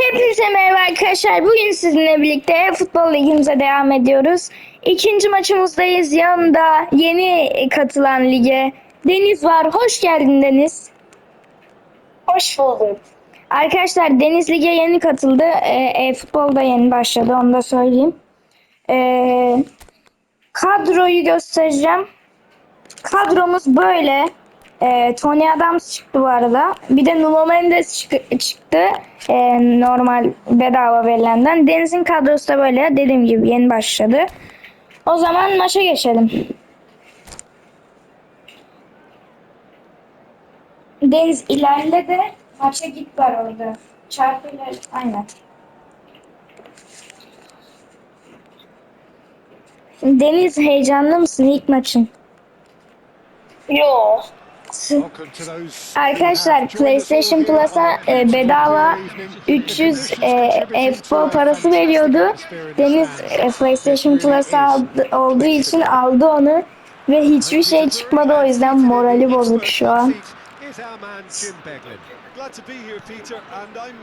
Hepinize merhaba arkadaşlar. Bugün sizinle birlikte futbol ligimize devam ediyoruz. İkinci maçımızdayız. Yanında yeni katılan lige Deniz var. Hoş geldin Deniz. Hoş bulduk. Arkadaşlar Deniz lige yeni katıldı. E, e, futbol da yeni başladı. Onu da söyleyeyim. E, kadroyu göstereceğim. Kadromuz böyle. E, Tony Adams çıktı bu arada. Bir de Nuno Mendes çık- çıktı. E, normal bedava verilenden. Deniz'in kadrosu da böyle. Dediğim gibi yeni başladı. O zaman maça geçelim. Deniz ilerle de maça git var orada. Çarpı ilerle. Aynen. Deniz heyecanlı mısın ilk maçın? Yo. Arkadaşlar PlayStation Plus'a e, bedava 300 e, e-futbol parası veriyordu. Deniz e, PlayStation Plus aldı, olduğu için aldı onu ve hiçbir şey çıkmadı o yüzden morali bozuk şu an.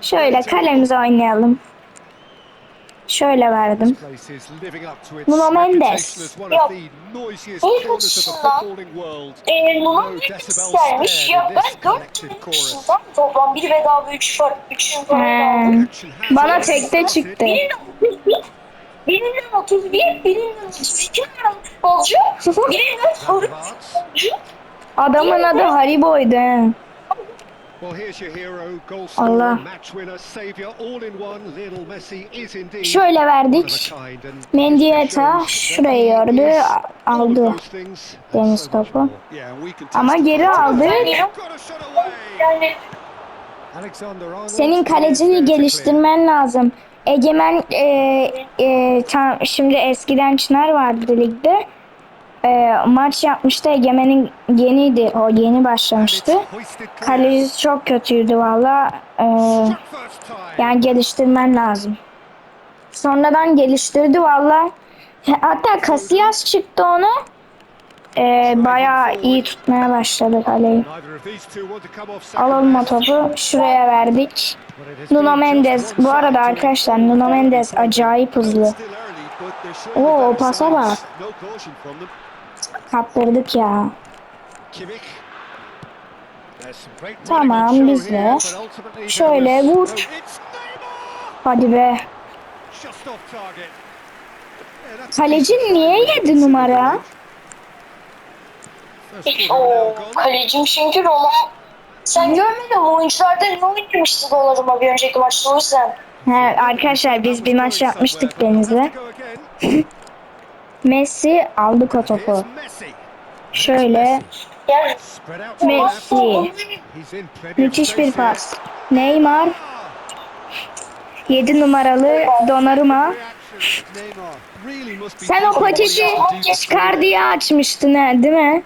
Şöyle kalemize oynayalım. Şöyle verdim. Nuno Mendes. Yok. İlk açısından e, Nuno Mendes gelmiş. Ya ben 4 kişiden toplam bir bedava 3 var. 3'ün He. parayı aldım. Bana tekte çıktı. Birinden 31, birinden 31, birinden 32 numaralı futbolcu, birinden forvet futbolcu. Adamın adı Haribo'ydu. Allah. Şöyle verdik. Mendieta şurayı gördü, aldı Deniz topu. Ama geri aldı. Senin kalecini geliştirmen lazım. Egemen e, e, tam, şimdi eskiden Çınar vardı ligde. E, maç yapmıştı. Egemen'in yeniydi. O yeni başlamıştı. Kalecisi çok kötüydü valla. E, yani geliştirmen lazım. Sonradan geliştirdi valla. Hatta Casillas çıktı onu. E, bayağı iyi tutmaya başladı kaleyi. Alalım o topu. Şuraya verdik. Nuno Mendes. Bu arada arkadaşlar Nuno Mendes acayip hızlı. Oo, pasa bak. Kaptırdık ya. Tamam, biz de. Şöyle vur. Hadi be. Kaleci niye yedi numara? o kalecim çünkü Roma sen görmedin mi? Oyuncularda ne oynamıştı dolarıma bir önceki maçta o yüzden. He, arkadaşlar biz bir maç yapmıştık Deniz'le. Messi aldık o topu. Şöyle Messi. Müthiş bir pas. Neymar. 7 numaralı Donnarumma. Sen o paketi çıkar diye açmıştın ha, değil mi?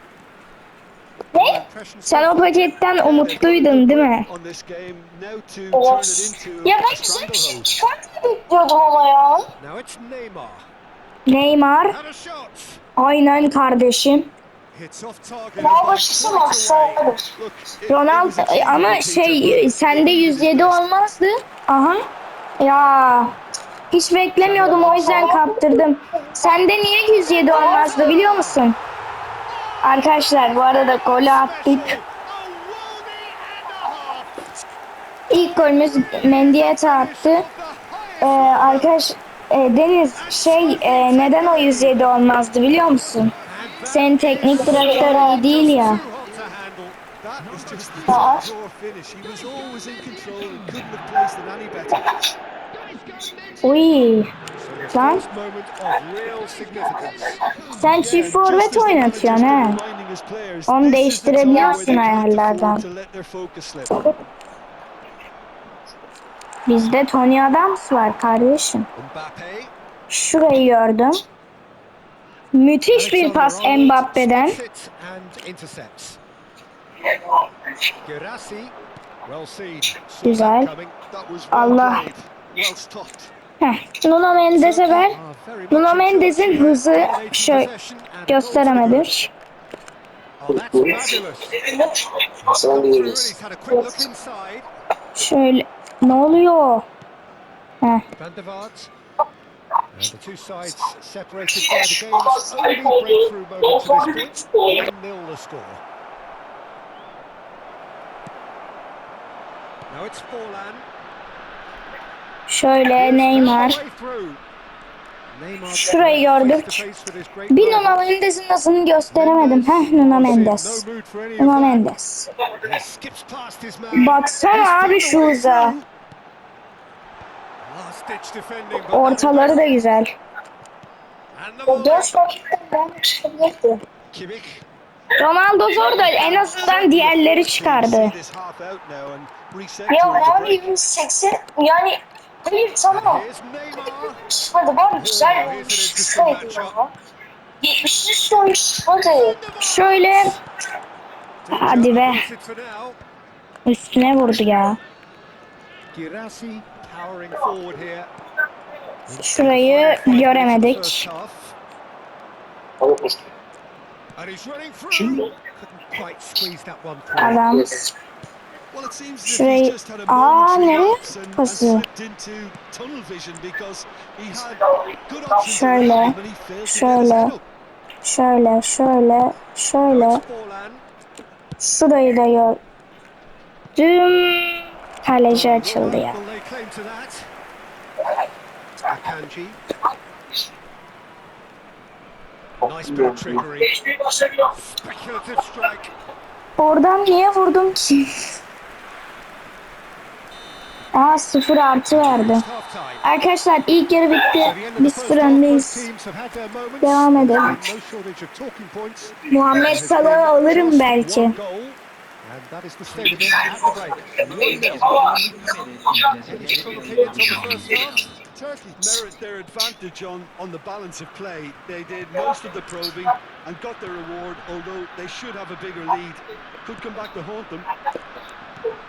Ne? Sen o paketten umutluydun değil mi? Evet. Ya ben güzel bir şey çıkar diye bekliyordum ama ya. Neymar. Aynen kardeşim. Daha başlısı maksaydır. Ronaldo ama şey sende 107 olmazdı. Aha. Ya hiç beklemiyordum o yüzden kaptırdım. Sende niye 107 olmazdı biliyor musun? Arkadaşlar bu arada golü attık. İlk golümüz Mendieta attı. Ee, arkadaş e, Deniz şey e, neden o 107 olmazdı biliyor musun? Senin teknik direktör iyi değil ya. Aa. Uy. Lan sen çift forvet oynatıyorsun he. Onu değiştirebiliyorsun ayarlardan. Bizde Tony Adams var kardeşim. Şurayı gördüm. Müthiş bir pas Mbappe'den. Güzel. Allah. Heh. Nuno Mendes'e ver. Nuno Mendes'in hızı şöyle gösteremedim. Şöyle ne oluyor? Heh. Van der Vaart. And the two sides separated by the game's only breakthrough moment to this point. 1-0 the score. Now it's Forlan. Şöyle Neymar. Şurayı gördük. Bir. Nuno Mendes'in nasıl gösteremedim. Heh Nuno Mendes. Nuno. Mendes. Baksana abi şu hıza. Ortaları da güzel. The Dört vakitte ben çıkabilirdi. Ronaldo zor da en azından diğerleri çıkardı. Ya abi 180 yani hayır tamam çıkmadı ben güzel bir oyuncu çıksaydı ya. 70 üstü çıkmadı. Şöyle Hadi be. Üstüne vurdu ya. Şurayı göremedik. Through. Adam Şurayı- Aa, nereye pası? Şöyle, şöyle. şöyle şöyle şöyle şurayı da gördüm. Kaleci açıldı ya. Claim to that? Akanji. Nice bit of trickery. Speculative strike. Oradan niye vurdum ki? Aa sıfır artı verdi. Arkadaşlar ilk yarı bitti. Biz sıfır öndeyiz. Devam edelim. Muhammed Salah'ı alırım belki. One goal, and that is the state of it at the break. Any strong opinions on the first half? Turkey merit their advantage on, on the balance of play. They did most of the probing and got their reward, although they should have a bigger lead. Could come back to haunt them.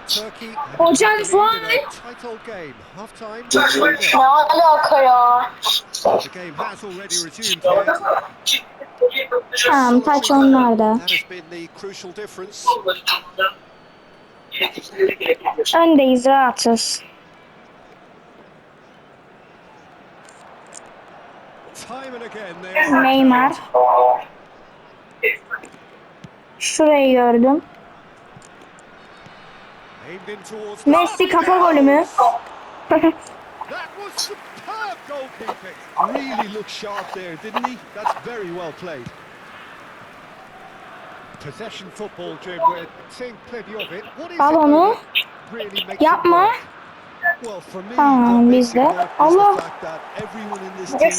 Turkey have Hocam the lead in a faul. tight old game. Half time. Ne alaka ya? The game has already resumed here. Tamam taç onlarda. Öndeyiz rahatız. Neymar. Şurayı gördüm. Messi kafa golü mü? Goalkeeping. Really looked sharp there, didn't he? That's very well played. Possession football, Jim. We're seeing plenty of it. What is Al really makes Yapma. Well, for me, Tamam what biz makes it de. work is Allah. Bir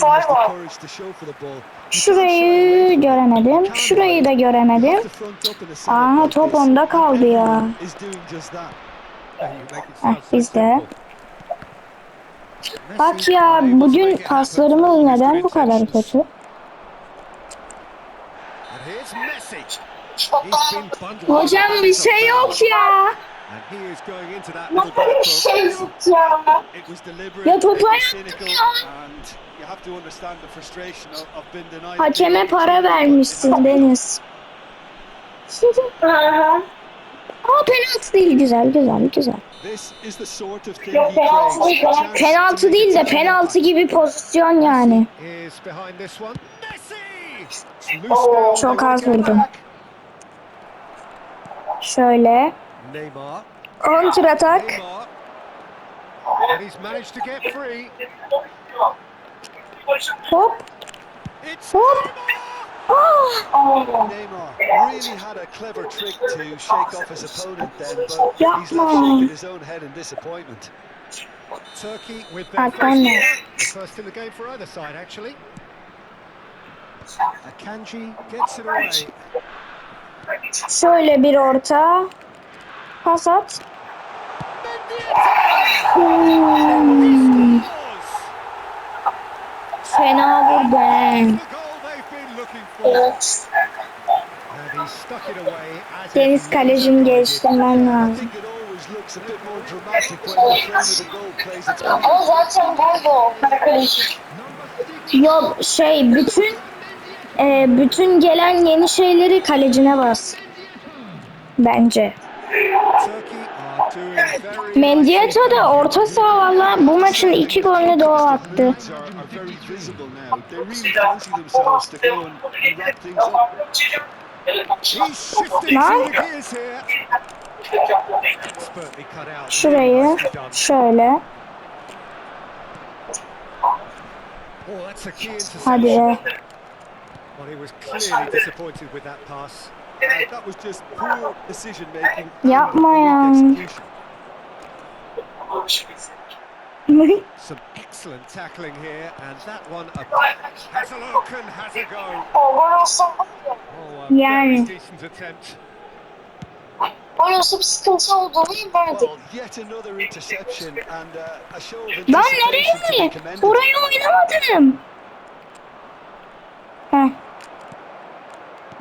the var. Şurayı göremedim. Şurayı da göremedim. have to front up in a setup Aha, like top onda kaldı ya. everyone Is Bak ya bugün paslarımız neden bu kadar kötü? Hocam bir şey yok ya. Böyle bir şey yok ya. Ya ayakta cynical, ya. Hakeme para vermişsin Deniz. Aa penaltı değil güzel güzel güzel. This is the sort of thing Yok, penaltı değil, Penaltı de penaltı gibi pozisyon yani. Çok az vurdum. Şöyle get free. Hop. Hop. Neymar! Aa, Allah. Neymar really had a clever trick to shake off his opponent then, but he's left Yapma. shaking his own head in disappointment. Turkey with their first, first in the game for either side actually. Akanji gets it away. Şöyle bir orta. Pas at. Hmm, fena vurdu. he. The goal they've been looking for. Evet. Deniz geliştirmen I lazım. Ama zaten o. Kaleci. Yok şey bütün e, bütün gelen yeni şeyleri kalecine bas. Bence. Mendieta da orta saha valla bu maçın iki golünü de o attı. Visible now. They really fancy themselves to go and, and wrap things up. He's shifting through the gears here. Şurayı şöyle. Oh, Hadi be. Yapma ya. Some excellent tackling here, and that one a has a look and has a go. O gol olsa. Oh, a Yani. very decent attempt. Gol bir sıkıntı olduğunu verdik. Well, yet another interception and uh, a show of Lan anticipation to be nereye? commended. Orayı oynamadım. Heh.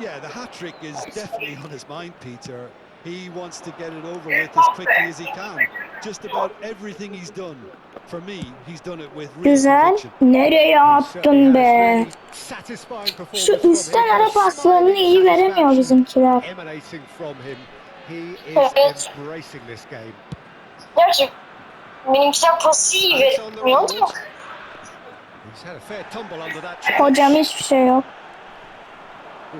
Yeah, the hat trick is definitely on his mind, Peter. He wants to get it over with as quickly as he can. Just about everything he's done, for me, he's done it with real Güzel. Nereye attın be? Şu üstten ara paslarını iyi veremiyor bizimkiler. Emanating from him. He is Evet. embracing this game. Gerçi benimkiler pası iyi vermiyor ama He's had a fair tumble under that charge. Hocam hiçbir şey yok.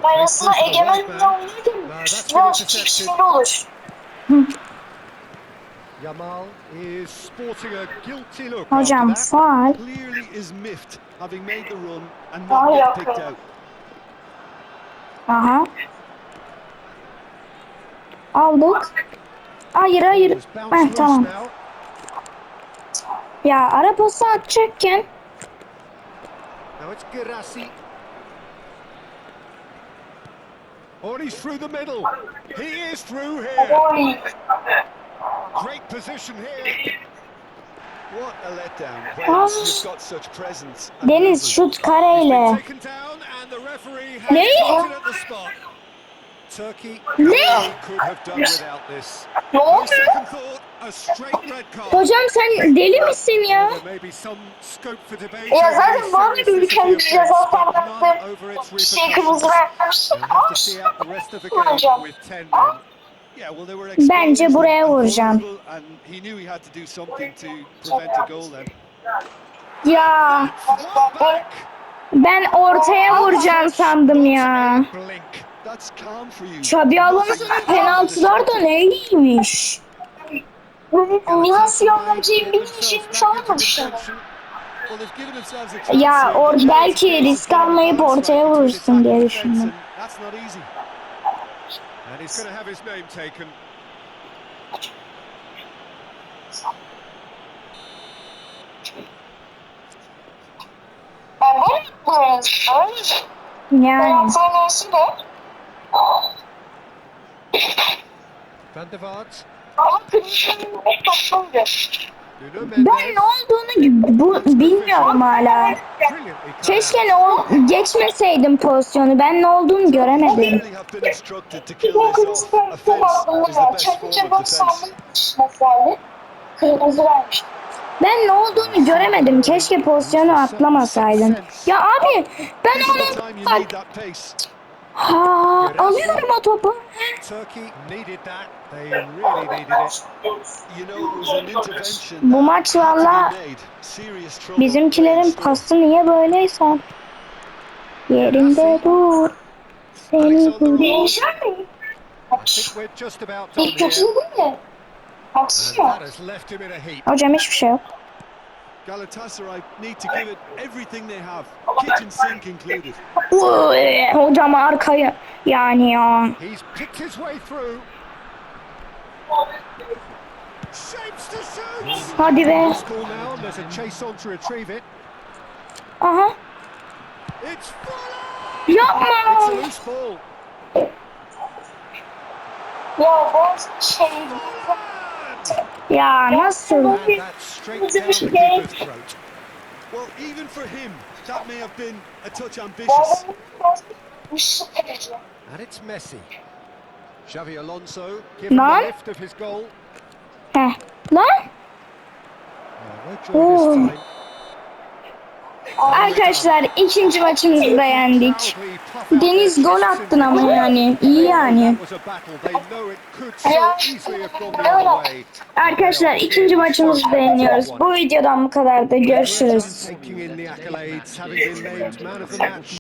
Ben aslında egemenle oynaydım. Biraz çekişmeli olur. Hocam faal. Picked out. Aha. Aldık. Hayır hayır. Heh, tamam. Ya ara pası atacakken and he's through the middle. He is through here. Great position here. What a letdown. You've got such presence. Deniz şut kareyle. Ne? Ne? Ne oluyor? Hocam sen deli misin ya? Ya zaten the bana bir ülkenin ceza its şey kırmızı vermişti. Hocam. 10 men. Yeah, well, they were Bence buraya vuracağım. Ya ben ortaya vuracağım sandım ya. Xabi Alonso'nun penaltılar da? Nasıl konuşuyorum. Well, they've given themselves a chance Ya or belki risk almayıp ortaya vurursun diye düşündüm. That's not easy. And he's going to have his name taken. Ben böyle yapıyorum. Öyle. Yani Penaltı neyse de. Van der Vaart. Ben ne olduğunu bu, bilmiyorum hala. Keşke ne ol geçmeseydim pozisyonu. Ben ne olduğunu göremedim. Ben ne olduğunu göremedim. Keşke pozisyonu atlamasaydım. Ya abi ben onu bak. Ha, alıyorum o topu. Bu maç valla bizimkilerin pası niye böyleyse. Yerinde dur. Seni bul. Değişer mi? İlk here. değil mi? Haksız mı? Hocam hiçbir şey yok. Galatasaray need to give it everything they have, kitchen sink included. Uy, Hocam arkaya yani ya. He's picked his way through. Shapes to shoot. Hadi be. Score now. and There's a chase on to retrieve it. Aha. It's. Yapma. It's a loose ball. Ya bu şey... Ya nasıl? Throat. Well, even for him, that may have been a touch ambitious. şey. And it's Messi. Xavi Alonso given the lift of his goal. Uh, no Oh. Arkadaşlar ikinci maçımızı da yendik. Deniz gol attın ama yani. iyi yani. Arkadaşlar ikinci maçımızı da yeniyoruz. Bu videodan bu kadar da görüşürüz.